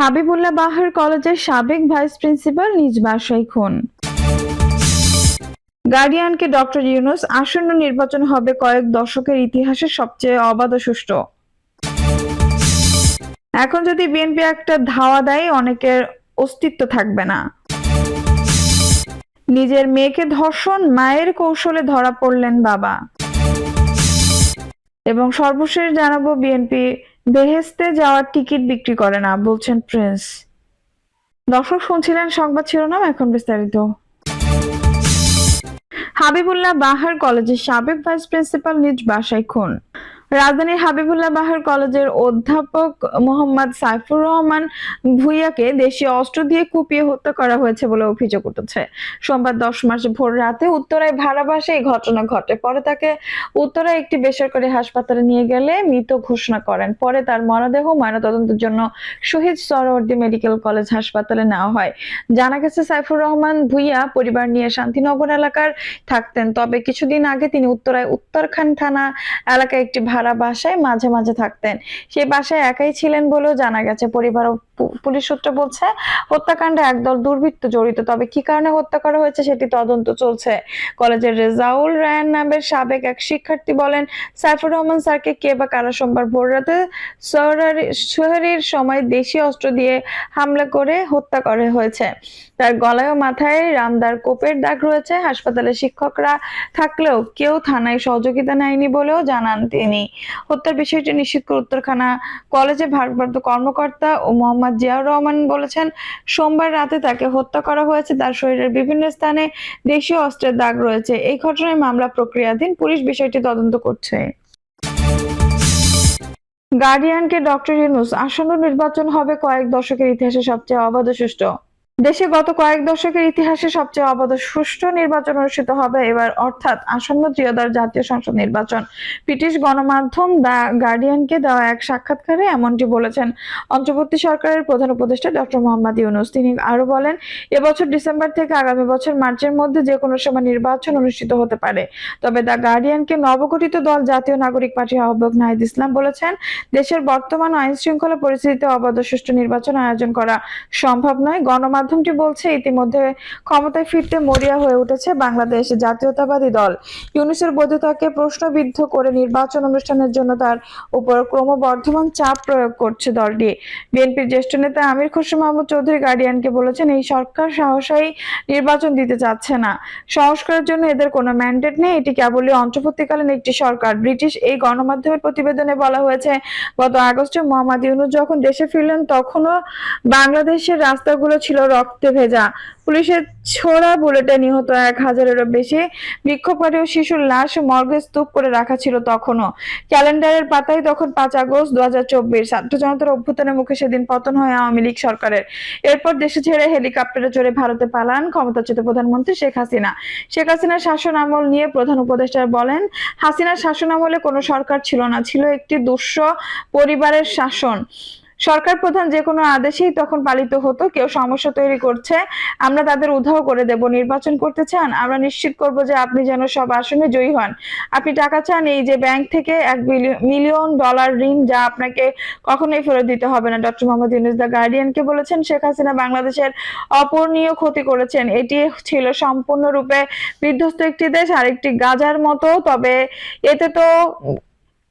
হাবিবুল্লাহ বাহার কলেজের সাবেক vice principal নিজ বাসায় খুন। গার্ডিয়ানকে ডক্টর ইউনুস আসন্ন নির্বাচন হবে কয়েক দশকের ইতিহাসে সবচেয়ে অবাধ সুষ্ঠু। এখন যদি বিএনপি একটা ধাওয়া দেয়, অনেকের অস্তিত্ব থাকবে না। নিজের মেয়েকে ধর্ষণ, মায়ের কৌশলে ধরা পড়লেন বাবা। এবং সর্বশেষ জানাব বিএনপি বেহেস্তে যাওয়ার টিকিট বিক্রি করে না, বলছেন প্রিন্স। দর্শক শুনছিলেন সংবাদ শিরোনাম এখন বিস্তারিত। হাবিবুল্লাহ বাহার কলেজের সাবেক ভাইস প্রিন্সিপাল নিজ বাসায় খুন। রাজধানীর হাবিবুল্লাহ বাহার কলেজের অধ্যাপক মোহাম্মদ সাইফুর রহমান ভুইয়াকে দেশীয় অস্ত্র দিয়ে কুপিয়ে হত্যা করা হয়েছে বলে অভিযোগ উঠেছে। সোমবার দশ মার্চ ভোর রাতে উত্তরায় ভাড়া বাসে এই ঘটনা ঘটে। পরে তাকে উত্তরায় একটি বেসরকারি হাসপাতালে নিয়ে গেলে মৃত ঘোষণা করেন। পরে তার মরদেহ ময়নাতদন্তের জন্য শহীদ সরওয়ার্দী মেডিকেল কলেজ হাসপাতালে নেওয়া হয়। জানা গেছে, সাইফুর রহমান ভুইয়া পরিবার নিয়ে শান্তিনগর এলাকার থাকতেন। তবে কিছুদিন আগে তিনি উত্তরায় উত্তরখান থানা এলাকায় একটি ভাড়া বাসায় মাঝে মাঝে থাকতেন। সেই বাসায় একাই ছিলেন বলেও জানা গেছে। পরিবার ও পুলিশ সূত্র বলছে, হত্যাকাণ্ডে একদল দুর্বৃত্ত জড়িত। তবে কি কারণে হত্যা করা হয়েছে সেটি তদন্ত চলছে। কলেজের রেজাউল রায়ান নামের সাবেক এক শিক্ষার্থী বলেন, সাইফুর রহমান স্যারকে কে বা কারা সোমবার ভোর রাতে সোহারির সময় দেশি অস্ত্র দিয়ে হামলা করে হত্যা করা হয়েছে। তার গলায় ও মাথায় রামদার কোপের দাগ রয়েছে। হাসপাতালে শিক্ষকরা থাকলেও কেউ থানায় সহযোগিতা নেয়নি বলেও জানান তিনি। হত্যার বিষয়টি নিশ্চিত করে উত্তরখানা কলেজে ভারপ্রাপ্ত কর্মকর্তা ও মোহাম্মদ জিয়াউর রহমান বলেছেন, সোমবার রাতে তাকে হত্যা করা হয়েছে। তার শরীরের বিভিন্ন স্থানে দেশীয় অস্ত্রের দাগ রয়েছে। এই ঘটনায় মামলা প্রক্রিয়াধীন। পুলিশ বিষয়টি তদন্ত করছে। গার্ডিয়ানকে ডক্টর ইউনুস, আসন্ন নির্বাচন হবে কয়েক দশকের ইতিহাসে সবচেয়ে অবাধ সুষ্ঠু। দেশে গত কয়েক দশকের ইতিহাসে সবচেয়ে অবাধ সুষ্ঠু নির্বাচন অনুষ্ঠিত হবে। এবার অর্থাৎ আসন্ন ত্রিয়দশ জাতীয় সংসদ নির্বাচন। ব্রিটিশ গণমাধ্যম দা গার্ডিয়ানকে দেওয়া এক সাক্ষাৎকারে এমনটি বলেছেন। অন্তর্বর্তী সরকারের প্রধান উপদেষ্টা ডক্টর মোহাম্মদ ইউনুস। তিনি আরও বলেন, এবছর ডিসেম্বর থেকে আগামী বছর মার্চের মধ্যে যে কোনো সময় নির্বাচন অনুষ্ঠিত হতে পারে। তবে দ্য গার্ডিয়ানকে নবগঠিত দল জাতীয় নাগরিক পার্টির আহ্বায়ক নাহিদ ইসলাম বলেছেন, দেশের বর্তমান আইন শৃঙ্খলা পরিস্থিতিতে অবাধ সুষ্ঠু নির্বাচন আয়োজন করা সম্ভব নয়। গণমাধ্যমটি বলছে, ইতিমধ্যে ক্ষমতায় ফিরতে মরিয়া হয়ে উঠেছে বাংলাদেশ জাতীয়তাবাদী দল। ইউনুসের বৈধতাকে প্রশ্নবিদ্ধ করে নির্বাচন অনুষ্ঠানের জন্য তার উপর ক্রমবর্ধমান চাপ প্রয়োগ করছে দলটি। বিএনপির জ্যেষ্ঠ নেতা আমির খসরু মাহমুদ চৌধুরী গার্ডিয়ানকে বলেছেন, এই সরকার সাহসাই নির্বাচন দিতে চাচ্ছে না। সংস্কারের জন্য এদের কোনো ম্যান্ডেট নেই। এটি কেবলই অন্তর্বর্তীকালীন একটি সরকার। ব্রিটিশ এই গণমাধ্যমের প্রতিবেদনে বলা হয়েছে, গত আগস্টে মোহাম্মদ ইউনুস যখন দেশে ফিরলেন, তখনও বাংলাদেশের রাস্তাগুলো ছিল রক্তে ভেজা। পুলিশের ছোড়া বুলেটে নিহত এক হাজারেরও বেশি বিক্ষোভকারী ও শিশুর লাশ মর্গে স্তূপ করে রাখা ছিল তখনও। ক্যালেন্ডারের পাতায় তখন পাঁচ আগস্ট দু হাজার চব্বিশ। ছাত্র জনতার অভ্যুত্থানের মুখে সেদিন পতন হয় আওয়ামী লীগ সরকারের। এরপর দেশে ছেড়ে হেলিকপ্টারে চড়ে ভারতে পালান ক্ষমতাচ্যুত প্রধানমন্ত্রী শেখ হাসিনা। শেখ হাসিনার শাসন আমল নিয়ে প্রধান উপদেষ্টা বলেন, হাসিনার শাসন আমলে কোনো সরকার ছিল না, ছিল একটি দুঃস্ব পরিবারের শাসন। সরকার প্রধান যে কোনো আদেশেই তখন পালিত হতো, কেউ সমস্যা তৈরি করছে, আমরা তাদের উধাও করে দেব, নির্বাচন করতে চান, আমরা নিশ্চিত করব যে আপনি যেন সব আসনে জয়ী হন। আপনি টাকা চান, এই যে ব্যাংক থেকে এক মিলিয়ন ডলার ঋণ যা আপনাকে কখনোই ফেরত দিতে হবে না। ডক্টর মোহাম্মদ ইউনুস দ্য গার্ডিয়ানকে বলেছেন, শেখ হাসিনা বাংলাদেশের অপূরণীয় ক্ষতি করেছেন। এটি ছিল সম্পূর্ণরূপে বিধ্বস্ত একটি দেশ, আরেকটি গাজার মতো, তবে এতে তো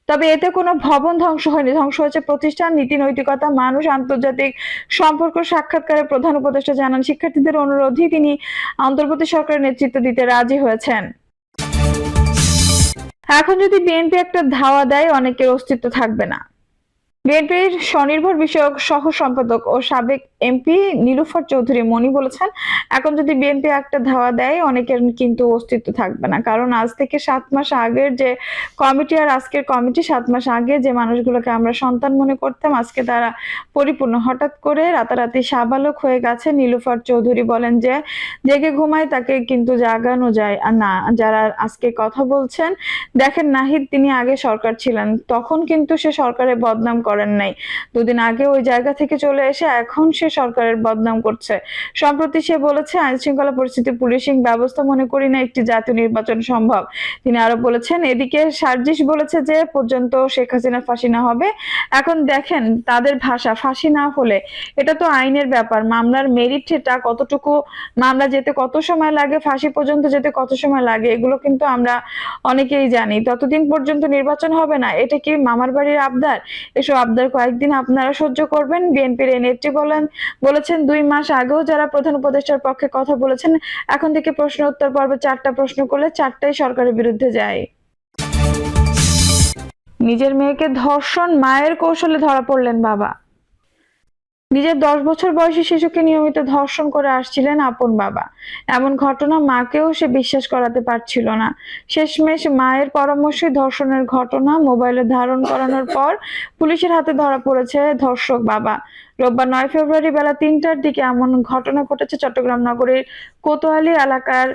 তবে এতে কোনো ভবন ধ্বংস হয়নি। ধ্বংস হয়েছে প্রতিষ্ঠান, নীতি, নৈতিকতা, মানুষ, আন্তর্জাতিক সম্পর্ক সাক্ষাৎকারের প্রধান উপদেষ্টা জানান। শিক্ষার্থীদের অনুরোধে তিনি অন্তর্বর্তী সরকারের নেতৃত্ব দিতে রাজি হয়েছেন। এখন যদি বিএনপি একটা ধাওয়া দেয়, অনেকের অস্তিত্ব থাকবে না। বিএনপির স্বনির্ভর বিষয়ক সহ সম্পাদক ও সাবেক এমপি নীলুফার চৌধুরী মনি বলেছেন, এখন যদি বিএনপি একটা ধাওয়া দেয়, অনেকের কিন্তু অস্তিত্ব থাকবে না। কারণ আজ থেকে সাত মাস আগের যে কমিটি আর আজকের কমিটি, সাত মাস আগে যে মানুষগুলোকে আমরা সন্তান মনে করতাম, আজকে তারা পরিপূর্ণ। হঠাৎ করে রাতারাতি সাবালক হয়ে গেছে নীলুফার চৌধুরী বলেন যে, জেগে ঘুমায়, তাকে কিন্তু জাগানো যায় আর না। যারা আজকে কথা বলছেন, দেখেন নাহিদ তিনি আগে সরকার ছিলেন, তখন কিন্তু সে সরকারের বদনাম করেন নাই। দুদিন আগে ওই জায়গা থেকে চলে এসে এখন সে সরকারের বদনাম করছে। সম্প্রতি সে বলেছে আইন শৃঙ্খলা পরিস্থিতি পুলিশিং ব্যবস্থা মনে করি না একটি জাতীয় নির্বাচন সম্ভব। তিনি আরও বলেছেন, এদিকে সার্জিস বলেছে যে পর্যন্ত শেখ হাসিনার ফাঁসি না হবে। এখন দেখেন, তাদের ভাষা, ফাঁসি না হলে এটা তো আইনের ব্যাপার। মামলার মেরিটটা কতটুকু, মামলা যেতে কত সময় লাগে, ফাঁসি পর্যন্ত যেতে কত সময় লাগে, এগুলো কিন্তু আমরা অনেকেই জানি। ততদিন পর্যন্ত নির্বাচন হবে না, এটা কি মামার বাড়ির আবদার? এসব আবদার কয়েকদিন আপনারা সহ্য করবেন। বিএনপির এই নেত্রী বলেন, বলেছেন দুই মাস আগেও যারা প্রধান উপদেষ্টার পক্ষে কথা বলেছেন, এখন থেকে প্রশ্ন উত্তর পর্বে চারটা প্রশ্ন করলে চারটাই সরকারের বিরুদ্ধে যায়। নিজের মেয়েকে ধর্ষণ, মায়ের কৌশলে ধরা পড়লেন বাবা। নিজের দশ বছর বয়সী শিশুকে নিয়মিত ধর্ষণ করে আসছিলেন আপন বাবা। এমন ঘটনা মাকেও সে বিশ্বাস করাতে পারছিল না। শেষমেশ মায়ের পরামর্শে ধর্ষণের ঘটনা মোবাইলে ধারণ করানোর পর পুলিশের হাতে ধরা পড়েছে ধর্ষক বাবা। রোববার নয় ফেব্রুয়ারি বেলা তিনটার দিকে এমন ঘটনা ঘটেছে চট্টগ্রাম নগরীর কোতোয়ালি এলাকার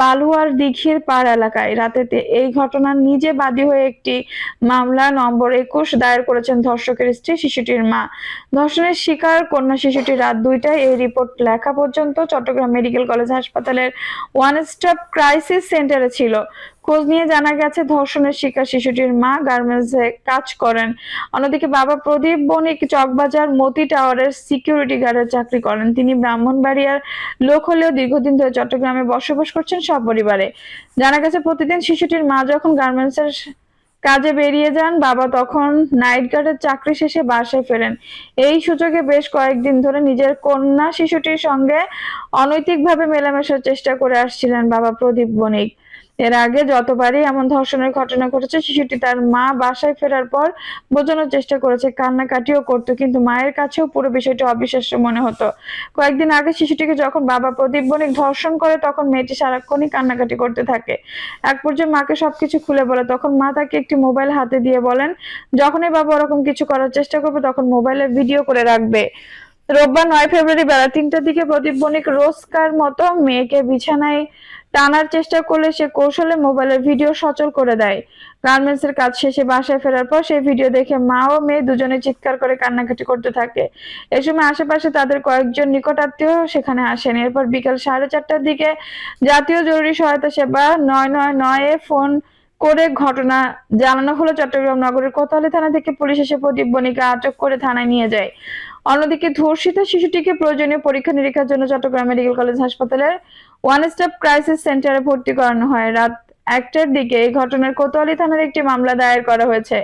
বালুয়ার দিঘির পাড় এলাকায়। রাতেতে এই ঘটনার নিজে বাদী হয়ে একটি মামলা নম্বর একুশ দায়ের করেছেন ধর্ষকের স্ত্রী শিশুটির মা। ধর্ষণের শিকার কন্যা শিশুটি রাত দুইটায় এই রিপোর্ট লেখা পর্যন্ত চট্টগ্রাম মেডিকেল কলেজ হাসপাতালের ওয়ান স্টপ ক্রাইসিস সেন্টারে ছিল। খোঁজ নিয়ে জানা গেছে, ধর্ষণের শিকার শিশুটির মা গার্মেন্টসে কাজ করেন। অন্যদিকে বাবা প্রদীপ বণিক চকবাজার মতি টাওয়ারের সিকিউরিটি গার্ডের চাকরি করেন। তিনি ব্রাহ্মণবাড়িয়ার লোক হলেও দীর্ঘদিন ধরে চট্টগ্রামে বসবাস করছেন সপরিবারে। জানা গেছে, প্রতিদিন শিশুটির মা যখন গার্মেন্টসের কাজে বেরিয়ে যান, বাবা তখন নাইট গার্ডের চাকরি শেষে বাসায় ফেরেন। এই সুযোগে বেশ কয়েকদিন ধরে নিজের কন্যা শিশুটির সঙ্গে অনৈতিকভাবে মেলামেশার চেষ্টা করে আসছিলেন বাবা প্রদীপ বণিক। এর আগে যতবারই এমন ধর্ষণের ঘটনা ঘটেছে, শিশুটি তার মা বাসায় ফেরার পর বোঝানোর চেষ্টা করেছে, কান্নাকাটিও করতো, কিন্তু মায়ের কাছেও পুরো বিষয়টি অবিশ্বাস্য মনে হতো। কয়েকদিন আগে শিশুটিকে যখন বাবা প্রদীপ বণিক ধর্ষণ করে, তখন মেয়েটি সারাক্ষণই কান্নাকাটি করতে থাকে। এক পর্যায়ে মাকে সবকিছু খুলে বলে, তখন মা তাকে একটি মোবাইল হাতে দিয়ে বলেন, যখনই বাবা ওরকম কিছু করার চেষ্টা করবে, তখন মোবাইলে ভিডিও করে রাখবে। রোববার নয় ফেব্রুয়ারি বেলা তিনটার দিকে প্রদীপ বণিক রোজকার মতো মেয়েকে বিছানায় টানার চেষ্টা করলে সে কৌশলে মোবাইলের ভিডিও সচল করে দেয়। গার্মেন্টস এর কাজ শেষে বাসায় ফেরার পর সেই ভিডিও দেখে মা ও মেয়ে দুজনে চিৎকার করে কান্নাকাটি করতে থাকে। এ সময় আশেপাশে তাদের কয়েকজন নিকটাত্মীয় সেখানে আসেন। এরপর বিকাল সাড়ে চারটার দিকে জাতীয় জরুরি সহায়তা সেবা নয় নয় নয়ে ফোন করে ঘটনা জানানো হলো। চট্টগ্রাম নগরের কোতোয়ালি থানা থেকে পুলিশ এসে প্রদীপ বণিকে আটক করে থানায় নিয়ে যায়। অন্যদিকে ধর্ষিত শিশুটিকে প্রয়োজনীয় পরীক্ষা নিরীক্ষার জন্য চট্টগ্রাম মেডিকেল কলেজ হাসপাতালের ওয়ান স্টপ ক্রাইসিস সেন্টারে ভর্তি করানো হয়। রাত একটার দিকে এই ঘটনার কোতোয়ালি থানার একটি মামলা দায়ের করা হয়েছে।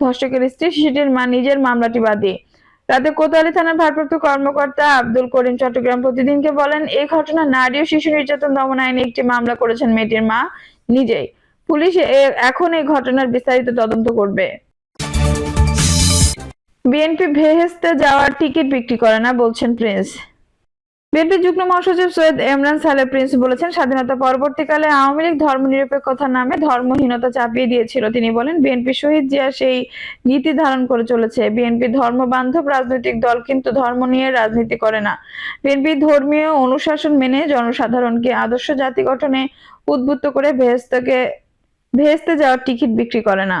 ধর্ষকের স্ত্রী শিশুটির মা নিজের মামলাটি বাদী। রাতে কোতোয়ালি থানার ভারপ্রাপ্ত কর্মকর্তা আব্দুল করিম চট্টগ্রাম প্রতিদিনকে বলেন, এই ঘটনা নারী ও শিশু নির্যাতন দমন আইনে একটি মামলা করেছেন মেয়েটির মা নিজেই। পুলিশ এখন এই ঘটনার বিস্তারিত তদন্ত করবে। বিএনপি ভেহেস্তে যাওয়ার টিকিট বিক্রি করে না, বলছেন প্রিন্স। বিএনপি যুগ্ম মহাসচিব সৈয়দ ইমরান সালে প্রিন্স বলেছেন, স্বাধীনতা পরবর্তীকালে আওয়ামী লীগ ধর্মনিরপেক্ষতার নামে ধর্মহীনতা চাপিয়ে দিয়েছিল। তিনি বলেন, বিএনপি শহীদ জিয়া সেই নীতি ধারণ করে চলেছে। বিএনপি ধর্মবান্ধব রাজনৈতিক দল কিন্তু ধর্ম নিয়ে রাজনীতি করে না। বিএনপি ধর্মীয় অনুশাসন মেনে জনসাধারণকে আদর্শ জাতি গঠনে উদ্বুদ্ধ করে ভেহেস্তকে ভেহেস্তে যাওয়ার টিকিট বিক্রি করে না।